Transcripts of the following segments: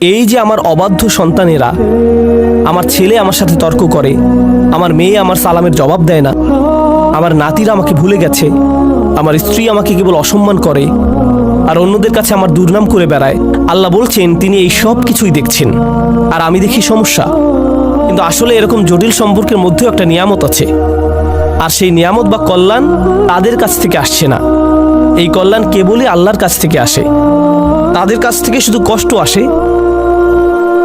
এই যে আমার অবাধ্য সন্তানেরা, আমার ছেলে আমার সাথে তর্ক করে, আমার মেয়ে আমার সালামের জবাব দেয় না, আমার নাতিরা আমাকে ভুলে গেছে, আমার স্ত্রী আমাকে কেবল অসম্মান করে, আর অন্যদের কাছে আমার দুর্নাম করে বেড়ায়। আল্লাহ বলছেন, তিনি এই সব কিছুই দেখছেন, আর আমি দেখি সমস্যা। কিন্তু আসলে এরকম জটিল সম্পর্কের মধ্যেও একটা নিয়ামত আছে, আর সেই নিয়ামত বা কল্যাণ তাদের কাছ থেকে আসছে না। এই কল্যাণ কেবলই আল্লাহর কাছ থেকে আসে। তাদের কাছ থেকে শুধু কষ্ট আসে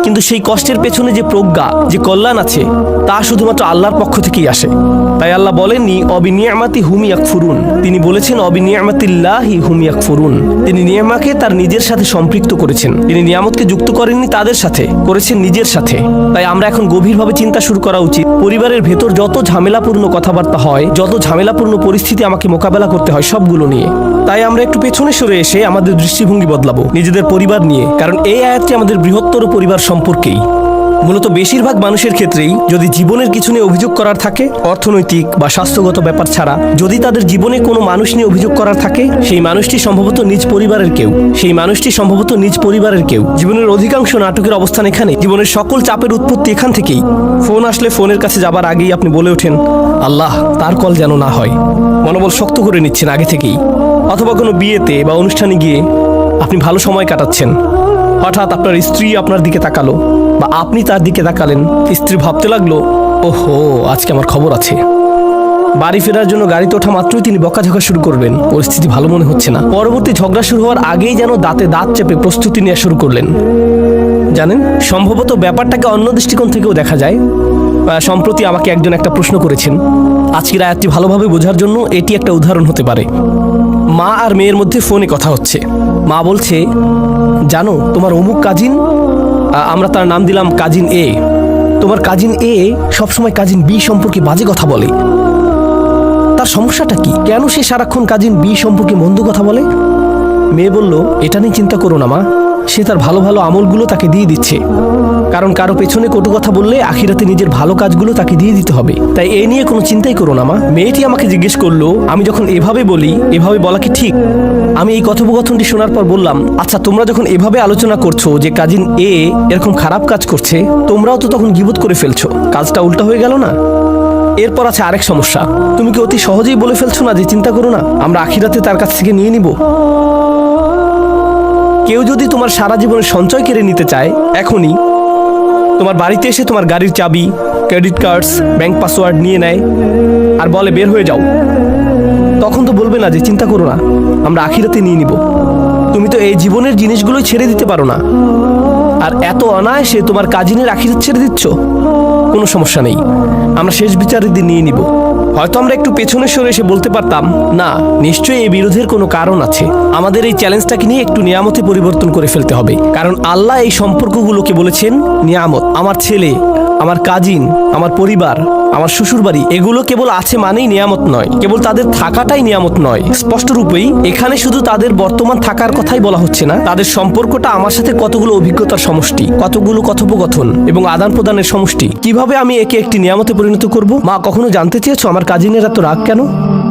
কিন্তু সেই কষ্টের পেছনে যে প্রজ্ঞা, যে কল্যাণ আছে, তা শুধুমাত্র আল্লাহর পক্ষ থেকেই আসে। তাই আল্লাহ বলেননি অবিনিয়ামাতি হুমিয়াক ফুরুন তিনি বলেছেন অবিনিয়ামাতিল্লাহি হুমিয়াক ফুরুন তিনি নিয়ামাকে তার নিজের সাথে সম্পৃক্ত করেছেন। তিনি নিয়ামতকে যুক্ত করেননি তাদের সাথে, করেছেন নিজের সাথে। তাই আমরা এখন গভীরভাবে চিন্তা শুরু করা উচিত, পরিবারের ভেতর যত ঝামেলাপূর্ণ কথাবার্তা হয়, যত ঝামেলাপূর্ণ পরিস্থিতি আমাকে মোকাবেলা করতে হয় সবগুলো নিয়ে, তাই আমরা একটু পেছনে সরে এসে আমাদের দৃষ্টিভঙ্গি বদলাবো, নিজেদের পরিবার নিয়ে। কারণ এই আয়াতটি আমাদের বৃহত্তর পরিবার সম্পর্কেই। মূলত বেশিরভাগ মানুষের ক্ষেত্রেই যদি জীবনের কিছু নিয়ে অভিযোগ করার থাকে, অর্থনৈতিক বা স্বাস্থ্যগত ব্যাপার ছাড়া, যদি তাদের জীবনে কোনো মানুষ নিয়ে অভিযোগ করার থাকে, সেই মানুষটি সম্ভবত নিজ পরিবারের কেউ। সেই মানুষটি সম্ভবত নিজ পরিবারের কেউ। জীবনের অধিকাংশ নাটকের অবস্থান এখানে। জীবনের সকল চাপের উৎপত্তি এখান থেকেই। ফোন আসলে ফোনের কাছে যাবার আগেই আপনি বলে ওঠেন, আল্লাহ, তার কল যেন না হয়। মনোবল শক্ত করে নিচ্ছেন আগে থেকেই। অথবা কোনো বিয়েতে বা অনুষ্ঠানে গিয়ে আপনি ভালো সময় কাটাচ্ছেন। হঠাৎ আপনার স্ত্রী আপনার দিকে তাকালো বা আপনি তার দিকে তাকালেন, স্ত্রী ভাবতে লাগল, ওহো, আজকে আমার খবর আছে। বাড়ি ফেরার জন্য গাড়িতে ওঠা মাত্রই তিনি বকাঝকা শুরু করবেন পরিস্থিতি ভালো মনে হচ্ছে না। পরবর্তী ঝগড়া শুরু হওয়ার আগেই যেন দাঁতে দাঁত চেপে প্রস্তুতি নেওয়া শুরু করলেন। জানেন, সম্ভবত ব্যাপারটাকে অন্য দৃষ্টিকোণ থেকেও দেখা যায়। সম্প্রতি আমাকে একজন একটা প্রশ্ন করেছেন। আজকের আয়াতটি ভালোভাবে বোঝার জন্য এটি একটা উদাহরণ হতে পারে। মা আর মেয়ের মধ্যে ফোনে কথা হচ্ছে। মা বলছে, জানো, তোমার অমুক কাজিন আমরা তার নাম দিলাম কাজিন এ। তোমার কাজিন এ সবসময় কাজিন বি সম্পর্কে বাজে কথা বলে। তার সমস্যাটা কি? কেন সে সারাক্ষণ কাজিন বি সম্পর্কে মন্দ কথা বলে? মেয়ে বলল, এটা নিয়ে চিন্তা করো না মা। সে তার ভালো ভালো আমলগুলো তাকে দিয়ে দিচ্ছে। কারণ কারও পেছনে কটু কথা বললে আখিরাতে নিজের ভালো কাজগুলো তাকে দিয়ে দিতে হবে। তাই এ নিয়ে কোনো চিন্তাই করো না, মা। মেয়েটি আমাকে জিজ্ঞেস করল, আমি যখন এভাবে বলি, এভাবে বলা কি ঠিক? আমি এই কথোপকথনটি শোনার পর বললাম আচ্ছা তোমরা যখন এভাবে আলোচনা করছ যে কাজিন এ এরকম খারাপ কাজ করছে, তোমরাও তো তখন গিবত করে ফেলছো। কাজটা উল্টা হয়ে গেল না? এরপর আছে আরেক সমস্যা। তুমি কি অতি সহজেই বলে ফেলছো না যে চিন্তা করো না? আমরা আখিরাতে তার কাছ থেকে নিয়ে নিব। কেউ যদি তোমার সারা জীবনের সঞ্চয় কেড়ে নিতে চায়, এখনই তোমার বাড়িতে এসে তোমার গাড়ির চাবি ক্রেডিট কার্ডস ব্যাংক পাসওয়ার্ড নিয়ে নেয় আর বলে, বের হয়ে যাও। তখন তো বলবে না যে, চিন্তা করো না, আমরা আখিরাতে নিয়ে নিব। তুমি তো এই জীবনের জিনিসগুলোই ছেড়ে দিতে পারো না। আর এত অনায়াসে তোমার কাজিনের আখিরাত ছেড়ে দিচ্ছ, কোনো সমস্যা নেই। আমরা শেষ বিচারের দিন নিয়ে নিব। হয়তো আমরা একটু পেছনে সরে এসে বলতে পারতাম, না, নিশ্চয়ই এই বিরোধের কোনো কারণ আছে। আমাদের এই চ্যালেঞ্জটাকে নিয়ে একটু নিয়ামতে পরিবর্তন করে ফেলতে হবে। কারণ আল্লাহ এই সম্পর্কগুলোকে বলেছেন, নিয়ামত। আমার ছেলে, আমার কাজিন, আমার পরিবার, আমার শ্বশুর বাড়ি এগুলো কেবল আছে মানেই নিয়ামত নয়। কেবল তাদের থাকাটাই নিয়ামত নয়। স্পষ্ট রূপেই এখানে শুধু তাদের বর্তমান থাকার কথাই বলা হচ্ছে না। তাদের সম্পর্কটা আমার সাথে কতগুলো অভিজ্ঞতার সমষ্টি, কতগুলো কথোপকথন এবং আদান প্রদানের সমষ্টি। কীভাবে আমি একে একটি নিয়ামতে পরিণত করব? মা, কখনো জানতে চেয়েছো আমার কাজিনের তো রাগ কেন?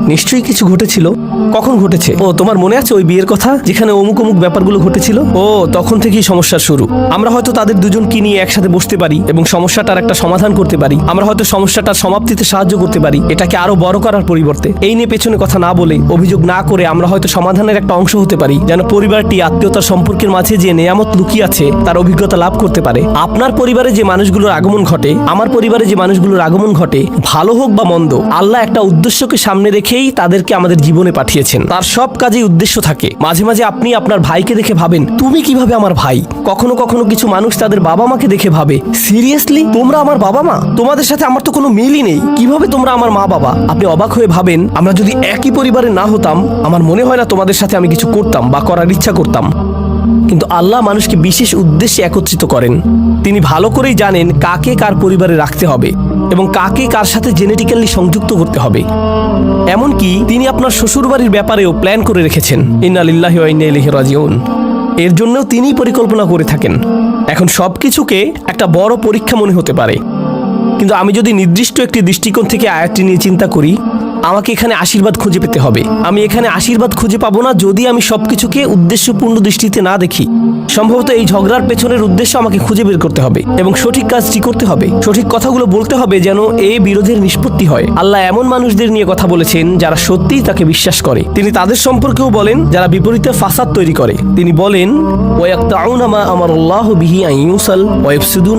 নিশ্চয়ই কিছু ঘটেছিল? কখন ঘটেছে? ও, তোমার মনে আছে ওই বিয়ের কথা? যেখানে অমুক অমুক ব্যাপারগুলো ঘটেছিল? ও, তখন থেকেই সমস্যার শুরু। আমরা হয়তো তাদের দুজনকে নিয়ে একসাথে বসতে পারি এবং সমস্যাটার একটা সমাধান করতে পারি। আমরা হয়তো সমস্যাটার সমাপ্তিতে সাহায্য করতে পারি। এটাকে আরও বড় করার পরিবর্তে। এই নিয়ে পেছনে কথা না বলে, অভিযোগ না করে আমরা হয়তো সমাধানের একটা অংশ হতে পারি। যেন পরিবারটি আত্মীয়তার সম্পর্কের মাঝে যে নেয়ামত লুকিয়ে আছে, তার অভিজ্ঞতা লাভ করতে পারে। আপনার পরিবারে যে মানুষগুলোর আগমন ঘটে, আমার পরিবারে যে মানুষগুলোর আগমন ঘটে, ভালো হোক বা মন্দ, আল্লাহ একটা উদ্দেশ্যকে সামনে রেখেই তাদেরকে আমাদের জীবনে পাঠিয়েছেন। তার সব কাজেই উদ্দেশ্য থাকে। মাঝে মাঝে আপনি আপনার ভাইকে দেখে ভাবেন, তুমি কীভাবে আমার ভাই? কখনো কখনো কিছু মানুষ তাদের বাবা মাকে দেখে ভাবে, সিরিয়াসলি, তোমরা আমার বাবা মা তোমাদের সাথে আমার তো কোনো মিলই নেই। কীভাবে তোমরা আমার মা বাবা আপনি অবাক হয়ে ভাবেন, আমরা যদি একই পরিবারে না হতাম, আমার মনে হয় না তোমাদের সাথে আমি কিছু করতাম বা করার ইচ্ছা করতাম। কিন্তু আল্লাহ মানুষকে বিশেষ উদ্দেশ্যে একত্রিত করেন। তিনি ভালো করেই জানেন কাকে কার পরিবারে রাখতে হবে। এবং কাকে কার সাথে জেনেটিক্যালি সংযুক্ত করতে হবে। এমনকি তিনি আপনার শ্বশুরবাড়ির ব্যাপারেও প্ল্যান করে রেখেছেন। ইন্নালিল্লাহি এর জন্যও তিনি পরিকল্পনা করে থাকেন। এখন সব কিছুকে একটা বড় পরীক্ষা মনে হতে পারে। কিন্তু আমি যদি নির্দিষ্ট একটি দৃষ্টিকোণ থেকে আয়াতটি নিয়ে চিন্তা করি আমাকে এখানে আশীর্বাদ খুঁজে পেতে হবে। আমি এখানে আশীর্বাদ খুঁজে পাবো না যদি আমি সবকিছুকে উদ্দেশ্যপূর্ণ দৃষ্টিতে না দেখি। সম্ভবত এই ঝগড়ার পেছনের উদ্দেশ্য আমাকে খুঁজে বের করতে হবে এবং সঠিক কাজটি করতে হবে। সঠিক কথাগুলো বলতে হবে যেন এই বিরোধের নিষ্পত্তি হয়। আল্লাহ এমন মানুষদের নিয়ে কথা বলেছেন যারা সত্যিই তাকে বিশ্বাস করে। তিনি তাদের সম্পর্কেও বলেন, যারা বিপরীতে ফাসাদ তৈরি করে। তিনি বলেন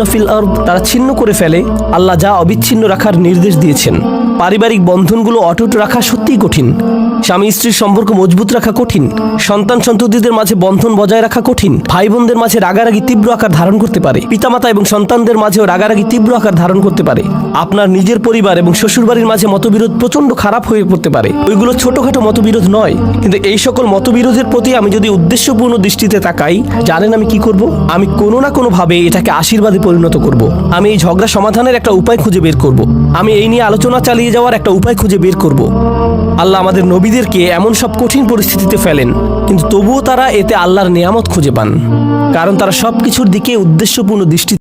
ফিল আরদ। তারা ছিন্ন করে ফেলে। আল্লাহ যা অবিচ্ছিন্ন রাখার নির্দেশ দিয়েছেন। পারিবারিক বন্ধনগুলো অটুট রাখা সত্যিই কঠিন। স্বামী স্ত্রীর সম্পর্ক মজবুত রাখা কঠিন, সন্তান সন্ততিদের মাঝে বন্ধন বজায় রাখা কঠিন ভাই বোনদের মাঝে রাগারাগি তীব্র আকার ধারণ করতে পারে, পিতামাতা এবং সন্তানদের মাঝেও রাগারাগি তীব্র আকার ধারণ করতে পারে, আপনার নিজের পরিবার এবং শ্বশুরবাড়ির মাঝে মতবিরোধ প্রচণ্ড খারাপ হয়ে পড়তে পারে। ওইগুলো ছোটখাটো মতবিরোধ নয়, কিন্তু এই সকল মতবিরোধের প্রতি আমি যদি উদ্দেশ্যপূর্ণ দৃষ্টিতে তাকাই, জানেন আমি কি করব? আমি কোনো না কোনো ভাবে এটাকে আশীর্বাদে পরিণত করব। আমি এই ঝগড়া সমাধানের একটা উপায় খুঁজে বের করব। আমি এই নিয়ে আলোচনা চালিয়ে যাওয়ার একটা উপায় খুঁজে বের করব। আল্লাহ আমাদের নবীদেরকে এমন সব কঠিন পরিস্থিতিতে ফেলেন, কিন্তু তবুও তারা এতে আল্লাহর নিয়ামত খুঁজে পান। কারণ তারা সব কিছুর দিকে উদ্দেশ্যপূর্ণ দৃষ্টি